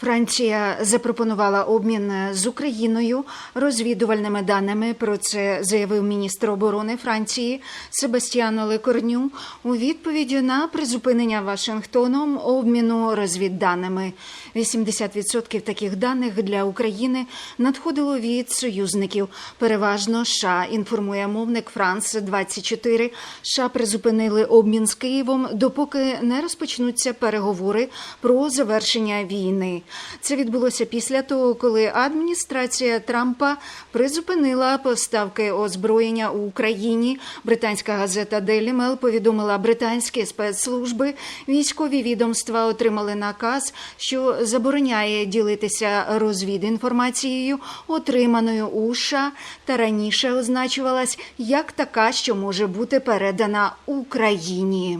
Франція запропонувала обмін з Україною розвідувальними даними. Про це заявив міністр оборони Франції Себастьяно Лекорню у відповіді на призупинення Вашингтоном обміну розвідданими. 80% таких даних для України надходило від союзників. Переважно США, інформує мовник Франс 24 США призупинили обмін з Києвом, допоки не розпочнуться переговори про завершення війни. Це відбулося після того, коли адміністрація Трампа призупинила поставки озброєння у Україні. Британська газета Daily Mail повідомила британські спецслужби. Військові відомства отримали наказ, що забороняє ділитися розвідінформацією, отриманою у США, та раніше означувалась як така, що може бути передана Україні.